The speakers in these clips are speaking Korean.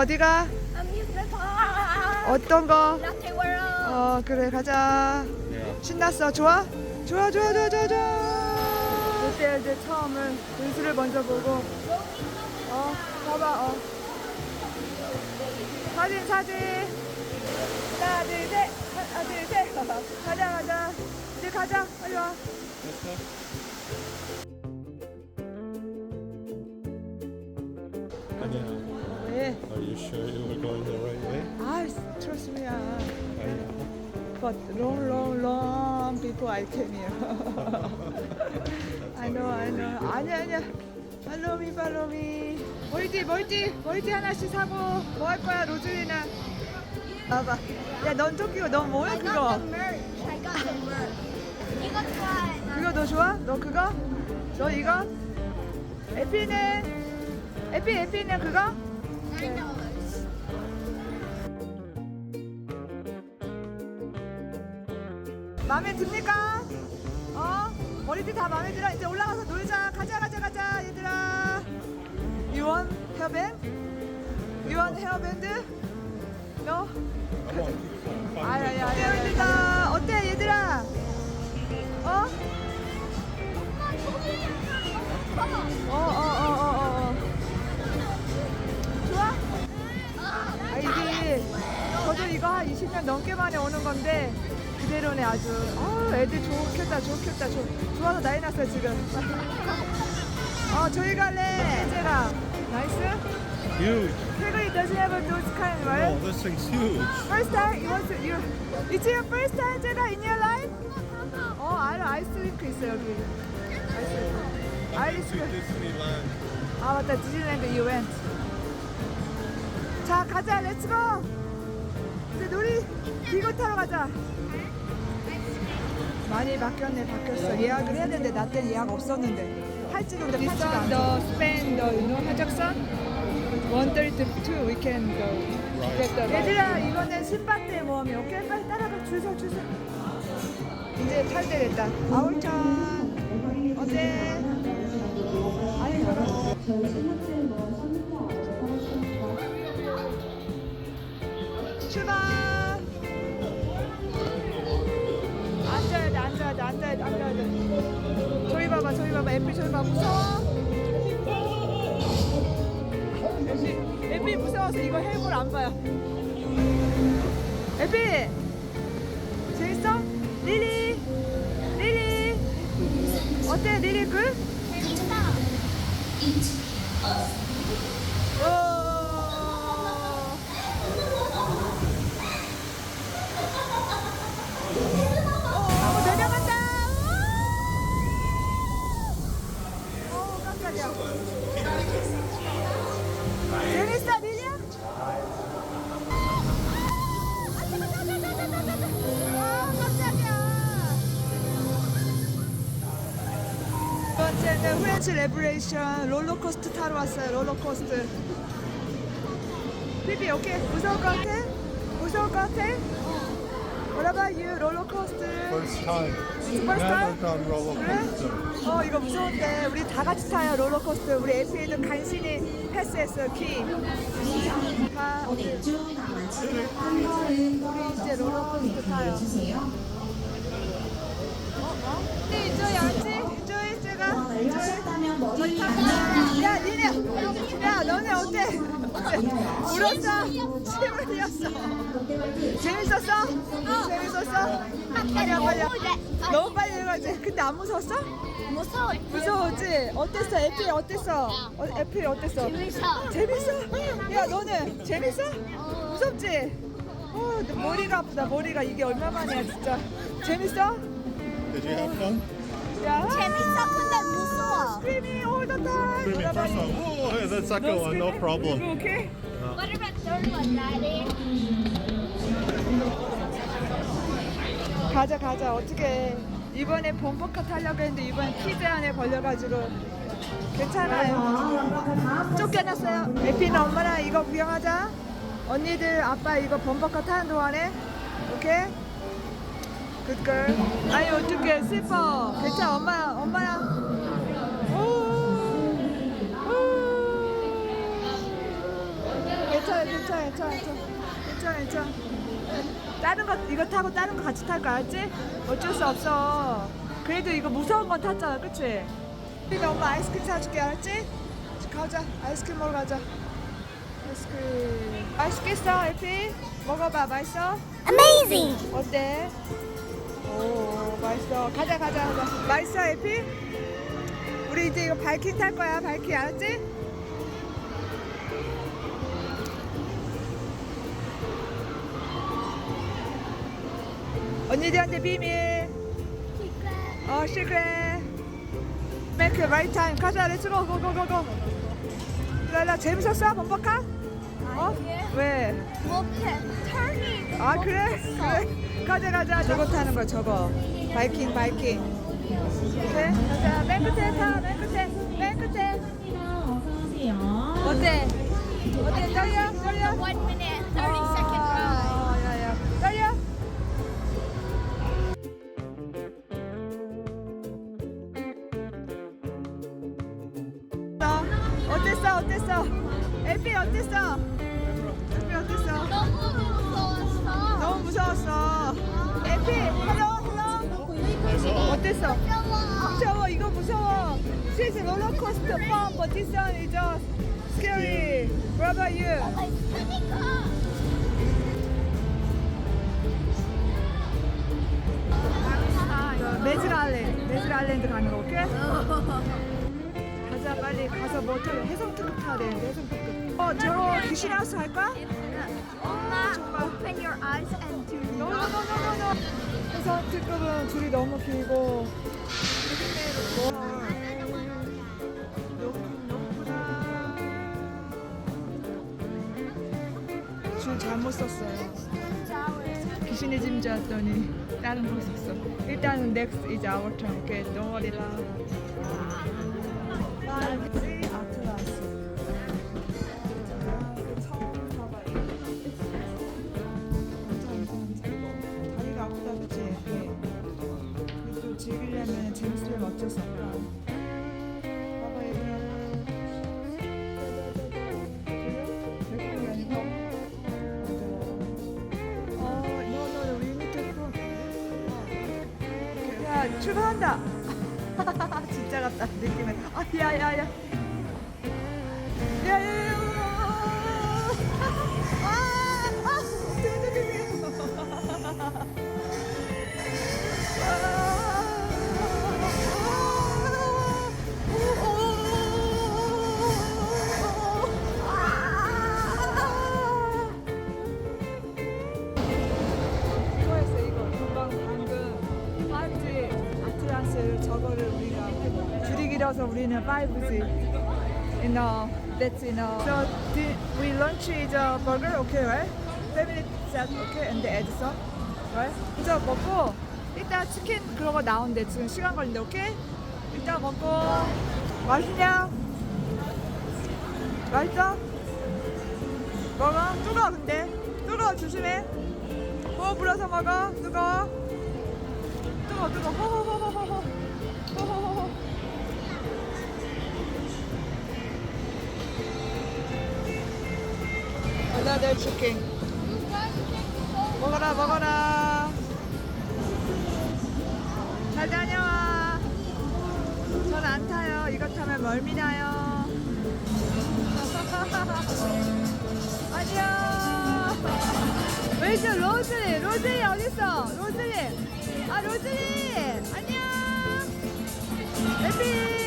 어디가? 어떤 거? 어 그래 가자. 신났어. 좋아? 좋아 좋아 좋아 좋아 좋아. 롯데월드 처음은 분수를 먼저 보고 어 봐봐 어. 사진 사진. 하나 둘 셋. 하나 둘 셋. 가자 가자. 이제 가자. 빨리 와. Danielle, sure you were going the right way? 아 trust me I know. But long, long, long before I came here. I know, I know. 아니야, 아니야. Follow me, follow me. 머리띠, 머리띠, 머리띠 하나씩 사고 뭐 할 거야, 로즈리나? 봐봐. 야, 넌 토끼고 넌 뭐야 I got 그거? the merch. I got the merch. 이거 좋아해. 나. 그거 너 좋아? 너 그거? 너 이거? 에피는? 에피, 에피는 그거? Nine dollars. 마음에 듭니까? 어? 머리띠 다 마음에 들어? 이제 올라가서 놀자. 가자, 가자, 가자, 얘들아. No? Come on, keep on. 아야야야, 얘들아. 어때, 얘들아? 어, 어, 어, 어, 어, 어. 좋아? 아, 이게 저도 이거 한 20년 넘게 만에 오는 건데 그대로네 아주. 아, 애들 좋겠다, 좋겠다, 좋, 좋아서 난리 났어 지금. 어, 저희 갈래. 제가 나이스. Huge. Gregory doesn't have those kind, Oh, right? this thing's huge. First time, you want to, you, it's your first time, 제가 in your life? 어, 알아, 아이스링크 있어 여기. 아이스링크. 아이스링크. Disneyland. 아 맞다 디즈니랜드 you went 자 가자 렛츠고 이제 놀이 기구 타러 가자 많이 바뀌었네 바뀌었어. 예약을 해야 되는데 나 때는 예약 없었는데. 팔찌도 근데 팔찌가 안 좋아 Spain the you know 하적선 132 we can go. 얘들아 이거는 신밧드의 모험이 오케이? 빨리 따라가 줄서 줄서 이제 탈 때 됐다. 아울천 어때? 아니 이거 출발! 봐봐, 저기 봐봐, 에피 저기 봐, 무서워? 에피 무서워서 이거 헬볼 안 봐요. 에피! 재밌어? 리리! 리리! 어때, 리리 굿? 오! 후렌치 레브레이션 롤러코스터 타러 왔어요. 롤러코스터. 피비 오케이 무서울 것 같아? 무서울 것 같아? What about you? 롤러코스터. First time. First Never time? done roller 그래? coaster. 어 이거 무서운데 우리 다 같이 타요 롤러코스터 우리 에피에도 간신히 패스했어 키. 다 우리 이제 롤러코스터 타요. 어? 어? 네, 앉지? 이쪽 타고 야 니네 야 너네 어때? 울었어? 침을 흘렸어 재밌었어? 재밌었어? 빨리 와 빨리 와 너무 빨리 읽었지? 근데 안 무서웠어? 무서워. 무서웠지? 어땠어? 에피 어땠어? 어, 에피 어땠어? 재밌어. 재밌어? 야 너는 재밌어? 무섭지? 어, 너 머리가 아프다 머리가 이게 얼마 만이야 진짜 재밌어? Fun? 야 재밌어. 근데 무서워. 스크리밍 all the time Screaming first one. And the second one, no problem. 오케이 What about third one, Daddy? 가자 가자 어떻게 이번에 범퍼카 타려고 했는데 이번 키즈 안에 걸려가지고 괜찮아요 쫓겨났어요 에피는 엄마랑 이거 구경하자 언니들 아빠 이거 범퍼카 타는 동안에 오케이 굿걸 아니 어떡해 슬퍼 괜찮아 엄마 엄마랑 오, 오. 괜찮아 괜찮아, 괜찮아, 괜찮아, 괜찮아, 괜찮아. 다른 거 이거 타고 다른 거 같이 탈 거 알지? 어쩔 수 없어. 그래도 이거 무서운 건 탔잖아, 그치? 우리 엄마 아이스크림 사줄게, 알았지? 가자, 아이스크림 먹으러 가자. 아이스크림. 맛있겠어, 에피? 먹어봐, 맛있어? Amazing! 어때? 오, 맛있어. 가자, 가자, 가자. 맛있어, 에피? 우리 이제 이거 바이킹 탈 거야, 바이킹, 알았지? 언니들한테 비밀. 어, 시크릿. make right time. 가자, 렛츠고, 고고고고. 랄라, 재밌었어, 범벅카? 어? 왜? 못해. 털이. 아 그래? 그래 가자 가자. 저거 타는 거 저거. 바이킹 바이킹. 그래 가자 아일랜드, 가는 거, 오케이? 가자, 빨리 가서 뭐 타요? 해성 특급 타야 되는데, 해성 특급. 어, 저거 귀신 하우스 갈까? 엄마, 정말. open your eyes and do No, no, no, no, no, no. 해성 특급은 줄이 너무 길고. 자신의 짐줄 알았더니 다른 거 있었어. 일단은 next our turn. 오케이, okay, 즐기려면 재밌으면 어쩔 수 없다. 출발한다. 진짜 같다 느낌은. 아, 야, 야, 야. 야, 야, 5G 아틀란스 저거를 우리가 줄이 길어서 우리는 5G you know that's you know. So the, we lunch is a burger okay right? Family set okay and add some right? 이거 먹고 이따 치킨 그런 거 나온대 지금 시간 걸린대 오케이 이따 먹고 맛있냐? 맛있어? 먹어? 뜨거워 근데? 뜨거워 조심해. 호흡 불어서 먹어? 뜨거워? 뜨거워 호호호호호호 호호호호 another chicken 먹어라 먹어라. 잘 다녀와. 전 안 타요. 이거 타면 멀미 나요. 안녕. 왜 있어 로즈리 로즈리 어딨어? 로즈리. 아 로즈리. 안녕. 에피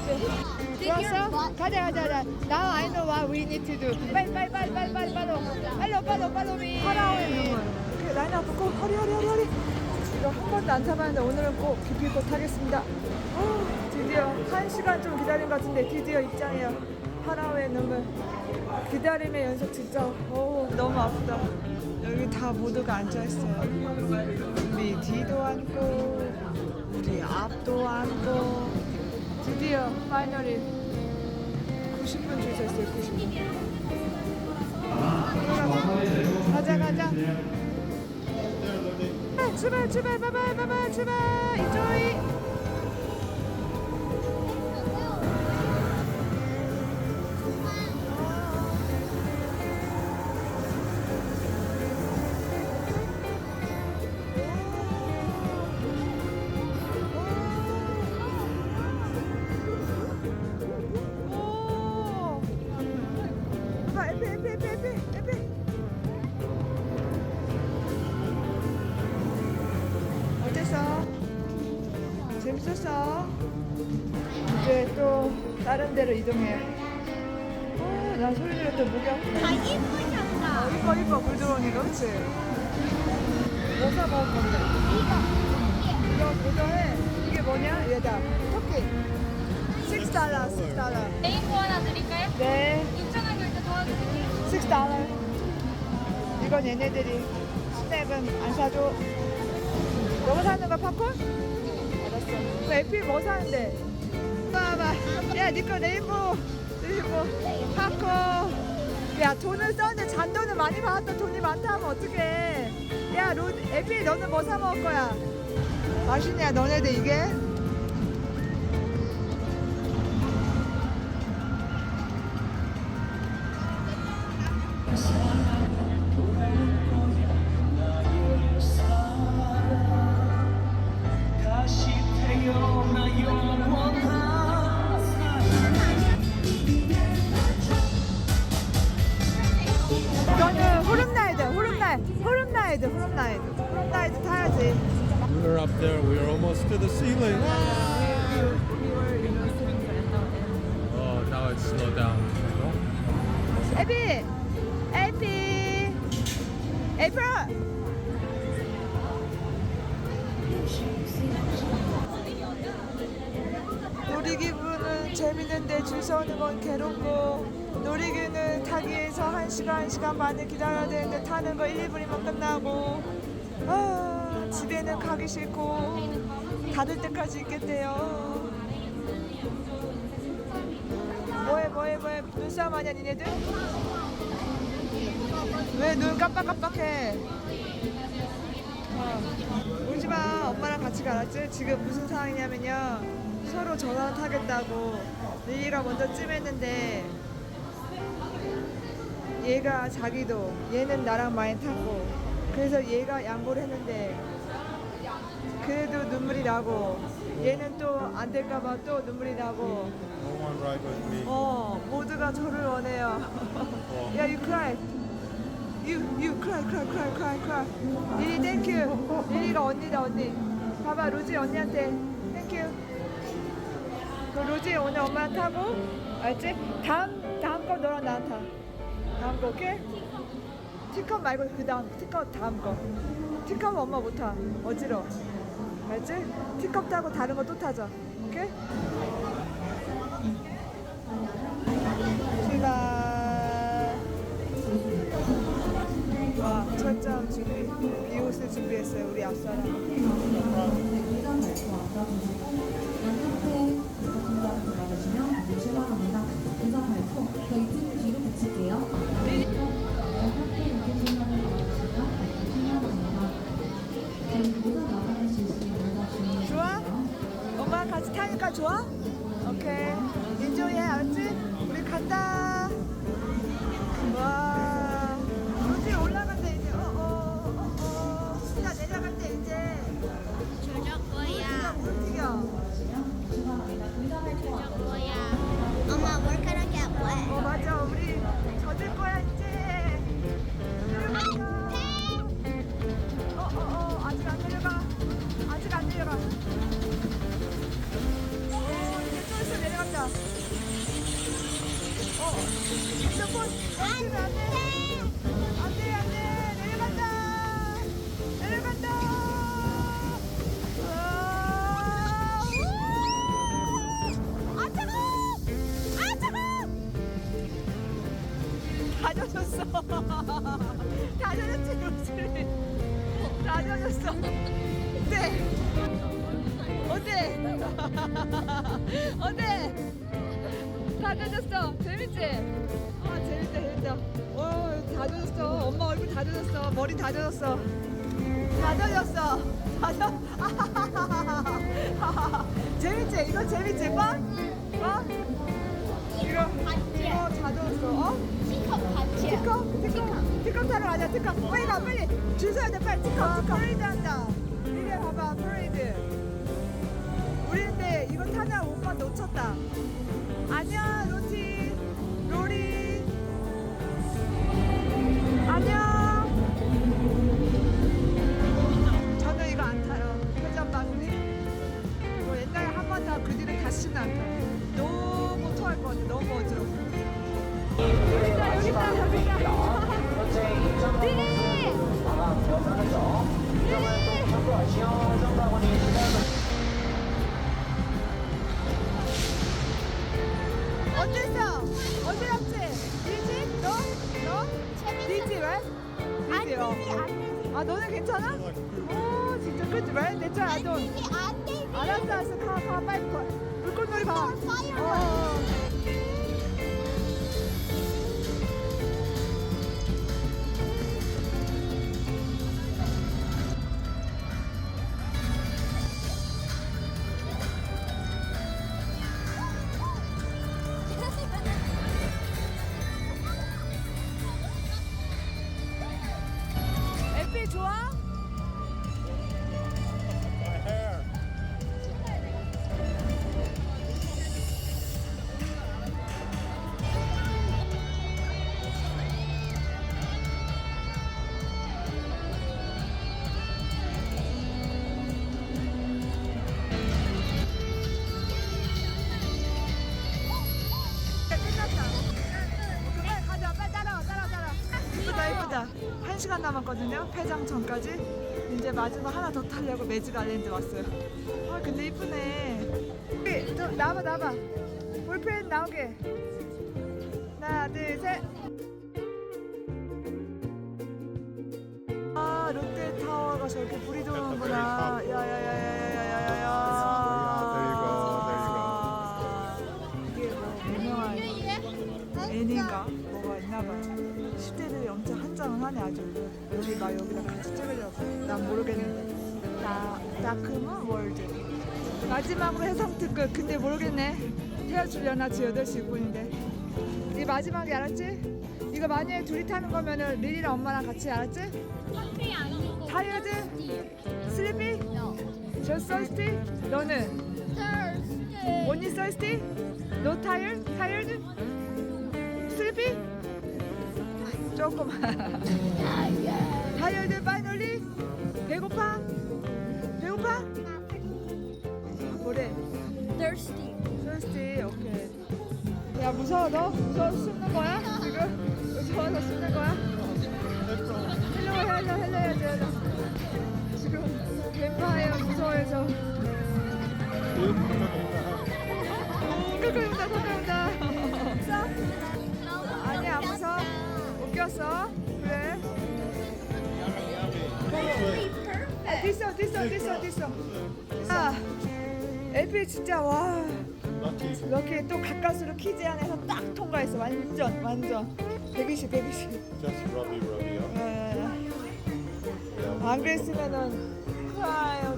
좋았어? 가자 가자 가자. Now I know what we need to do. 빨리 빨리 빨리 빨리 빨리 빨리 빨리 빨리 빨리 미 하라고 있는 거예요 오케이 라인 앞고 허리 허리 허리 허리. 이거 한 번도 안 타봤는데 오늘은 꼭 기필코 타겠습니다. 어, 드디어 한 시간 좀 기다린 것 같은데 드디어 입장해요. 하라오의 눈물. 기다림의 연속 진짜 오, 너무 아프다. 여기 다 모두가 앉아있어요. 우리 뒤도 앉고 우리 앞도 앉고 드디어 파이널이 90분 줄 섰어요 90분. 가자 가자. 아, 출발 출발. 바이바이 바이바이. 출발. 이조이 봐. 에페 에페 에페 에페 에페. 어땠어? 재밌었어? 이제 또 다른 데로 이동해. 어, 나 소리 들었더 목이 아프다. 다 예쁘셨다. 어, 이뻐 이뻐 불드론이가 그치? 뭐 사먹을 건데? 이거. 이거 그거에 이게 뭐냐? 얘다. 터키. 6달러, 6달러. 네이버 하나 드릴까요? 네. 6천원 도와드릴게요. 6달러 이건 얘네들이 스낵은 안 사줘 너가 사는 거 팝콘? 알았어 그 에피 뭐 사는데? 봐봐 야 니꺼 레인보 레인보 팝콘 야 돈을 썼는데 잔돈을 많이 받았다 돈이 많다 하면 어떡해 야 로, 에피 너는 뭐 사 먹을 거야? 맛있냐 너네들 이게? Slowed down. 에피! 에피! 에이프럴! 놀이기구는 재밌는데 줄 서는 건 괴롭고 놀이기구는 타기 위해서 1시간, 1시간 반을 기다려야 되는데 타는 거 1, 2분이면 끝나고 아, 집에는 가기 싫고 닫을 때까지 있겠대요 눈싸움 하냐 니네들? 왜 눈 깜빡깜빡해? 어, 울지마 엄마랑 같이 가랐지? 지금 무슨 상황이냐면요 서로 전화 타겠다고 리리가 먼저 찜했는데 얘가 자기도 얘는 나랑 많이 탔고 그래서 얘가 양보를 했는데 그래도 눈물이 나고 얘는 또 안 될까봐 또 눈물이 나고 No one ride with me. 어 모두가 저를 원해요. 야, you cry. You you cry cry cry cry cry. 리리 thank you. 리리가 언니다 언니. 봐봐 로지 언니한테 thank you. 그 로지 오늘 엄마 타고 알지? 다음 다음 거 너랑 나랑 타. 다음 거 오케이? 티컵 말고 그 다음 티컵 다음 거. 티컵 엄마 못 타. 어지러. 알지? 티컵 타고 다른 거 또 타자. 오케이? 출발. 와, 철저한 준비. 비옷을 준비했어요, 우리 앞사람. 좋아? 같이 다 젖었어. 재밌지? 아, 재밌다, 재밌다. 어, 다 젖었어. 엄마 얼굴 다 젖었어. 머리 다 젖었어. 다 젖었어. 다 젖. 재밌지? 이거 재밌지? 빵? 어? 이거 이거 다 젖었어. 어? 티컵 같이야. 티컵? 티컵? 티컵 타러 가자, 티컵. 빨리 가, 빨리. 줄 서야 돼, 빨리. 티컵, 티컵. 프레이드 한다. 이래 봐봐, 프레이드. 우리 근데 이거 타냐 오빠 놓쳤다. 안녕 로티. 로리. 안녕. 저는 이거 안 타요. 회전 바구니 뭐 옛날에 한 번 다 그 뒤로 다시는 안 타요 너무 토할 것 같아. 너무 어지럽고 여기다 여기다 여기다. 리리 리리 어? 어디였지? 리지? 너? 너? 리지 왜? 안 리지 어. 되지 안 되지 아 너는 괜찮아? 오 진짜 그치 왜? 내차 안 아돈 되지 안 되지 알았어 알았어 가 가 빨리 가 물고놀이 가 어, 파이어. 시간 남았거든요. 폐장 전까지. 이제 마지막 하나 더 타려고 매직 아일랜드 왔어요. 아, 근데 이쁘네. 좀 나봐 나봐. 볼펜 나오게. 하나, 둘, 셋. 아, 롯데타워가 저렇게 불이 도는구나. 야야야야야. 한장을 하네 아주. 여기 막 여기다 같이 찍으려고. 난 모르겠는데. 다 다크문 월드. 마지막으로 해성 특급. 근데 모르겠네. 헤어지려나 지금 8시 6분인데. 이 마지막에 알았지? 이거 만약에 둘이 타는 거면은 릴이랑 엄마랑 같이 알았지? 커피 아니고 타이어드? 슬리피? Just thirsty? 너는? Only thirsty? No tired? Tired? Sleepy? 조금. tired finally? 배고파? 배고파? 뭐래? Thirsty thirsty. 오케이. 야 무서워 너? 무서워서 숨는 거야? 지금? 무서워서 숨는 거야? 헬로 헬로 헬로 해야지 헬로. 지금 뱀파이어 무서워해서. 웃겼어? 그래? 아, 됐어 됐어 됐어 됐어. 아 에피 진짜 와. 이렇게 또 가까스로 키즈 안에서 딱 통과했어. 완전 완전 120 120. Just rubby, rubby up. 에, Yeah. 안 그랬으면은 아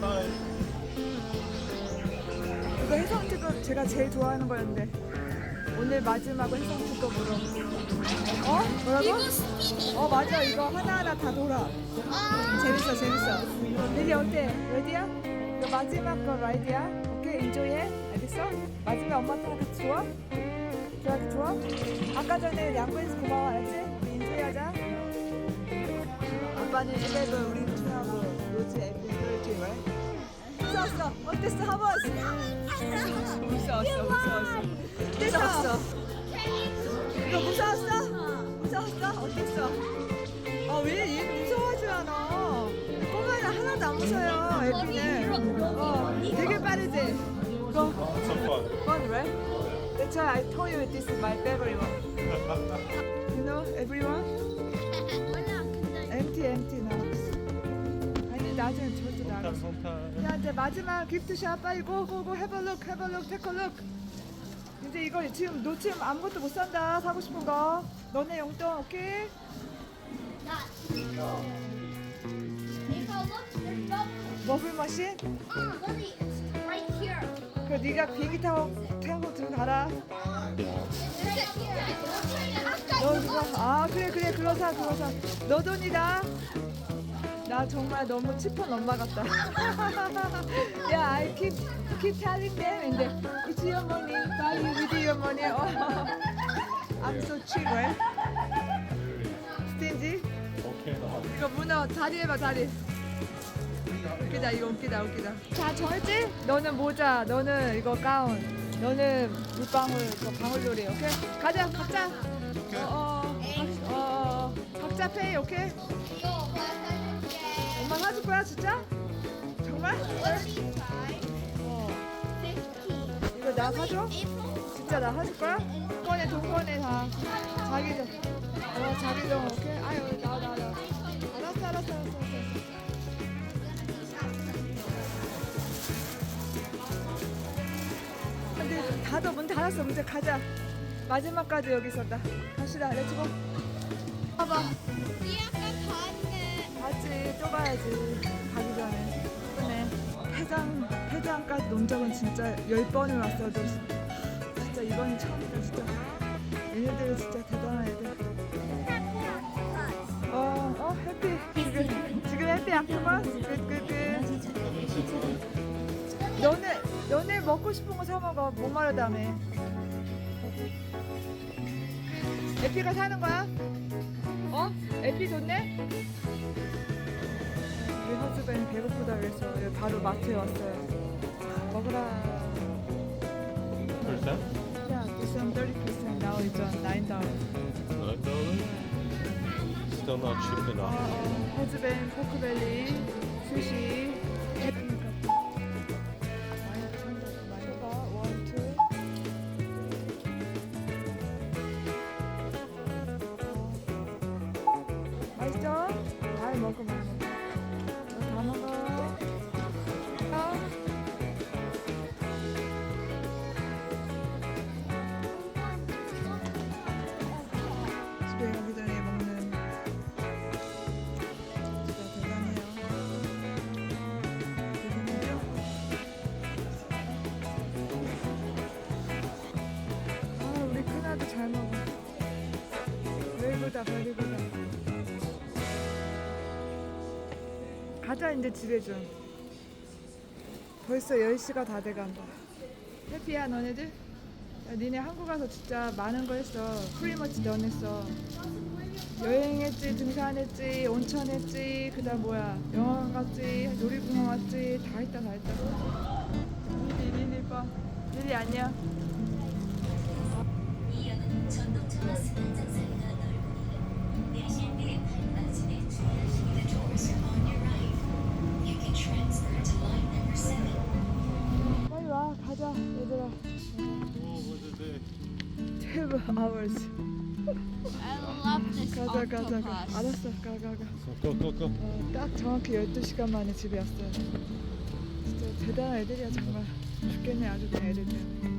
Bye. 이거 해성 특급 제가 제일 좋아하는 거였는데 오늘 마지막은 해성 특급으로. 어? 뭐라고? 어 맞아 이거 하나하나 다 돌아. 재밌어 재밌어 리리 어때? 레디야? 이거 마지막 거 라이드야? 오케이 인조이해? 알겠어? 마지막 엄마랑 같이 좋아? 좋아 좋아? 아까 전에 양보해서 고마워 알았지? 인조이 하자 아빠는 11 우리 투하고 로즈 애플 쫄지 말 무서웠어 어땠어 하버스? 무서웠어 무서웠어 무서웠어 이거 무서웠어? 무서웠어? 어땠어? 아왜 얘 무서워하지 않아? 꼬마는 하나도 안 무서워요 애피는 어 되게 빠르지? Go fun right? That's why I told you this is my favorite one You know everyone? empty empty now 아니 나중에 home time. 야 이제 마지막 기프트샵 빨리 고고고 have a look have a look take a look 이제 이거 지금 놓치면 아무것도 못 산다 사고 싶은 거 너네 용돈 오케이? Look. 머플 머신? Ah, Lily, it's right here. 그 네가 비행기 타고 태우고 들어가라 It's right here. 너 아까 그거 아 그래 그래 그거 사 그거 사너 돈이다 나 정말 너무 칩한 엄마 같다 야 I keep keep telling them and then it's your money buy you with your money oh. I'm so cheap right? stingy? Okay. 이거 문어 다리 해봐 다리 웃기다 이거 웃기다 웃기다 자 정했지? 너는 모자 너는 이거 가운 너는 물방울, 저 방울놀이, 오케이? 가자, 각자. 어, 어, 각- 어, 어, 각자 페이, 오케이? 거야, 진짜? 정말? 이거 나 사줘? 진짜 나 사줄 거야? 돈 꺼내, 다. 자기 돈. 어, 자기 돈, 오케이? 아유, 나, 나, 나. 알았어, 알았어, 알았어, 알았어. 근데 닫아, 문 닫았어. 이제 가자. 마지막까지 여기 있었다. 갑시다, 렛츠고. 봐봐. 또 가야지. 가기 전에. 예쁘네. 해장, 해장까지 논 적은 진짜 열 번을 왔어도 진짜 이번이 처음이다, 진짜. 얘네들 진짜 대단한 애들. 어, 어, 해피. 지금, 지금 해피 끝, 끝. 너네, 너네 먹고 싶은 거 사 먹어. 못 마르다며. 에피가 사는 거야? 어? 에피 좋네? 허즈벤 배고프다 그래서 바로 마트에 왔어요. 먹으라. Percent? 야, this one 30% now it's on $9. Nine dollars? Still not cheap 어, enough. 어, 허즈벤, 포크벨리, 스시. 맛있죠? 잘많 이제 집에 좀. 벌써 10시가 다 돼간다. 해피야 너네들? 야, 니네 한국 가서 진짜 많은 거 했어. 프리머치 넌 했어. 여행했지, 등산했지, 온천 했지, 그 다음 뭐야, 영화관 갔지, 놀이공원 왔지, 다 했다, 다 했다. 릴리, 릴리 봐. 릴리 안녕. 이어는 전동 차와 승강장 사이가 넓으니 내실들의 발맞음에 주의하시기 가자, 얘들아. What was it? day? 12 hours. I love this 가자, 가자, 가. octopus. 알았어, 가, 가, 가. Go, go, go, go. 어, 딱 정확히 12시간 만에 집에 왔어요. 진짜 대단한 애들이야, 정말. 죽겠네, 아주 그냥 애들 때문에.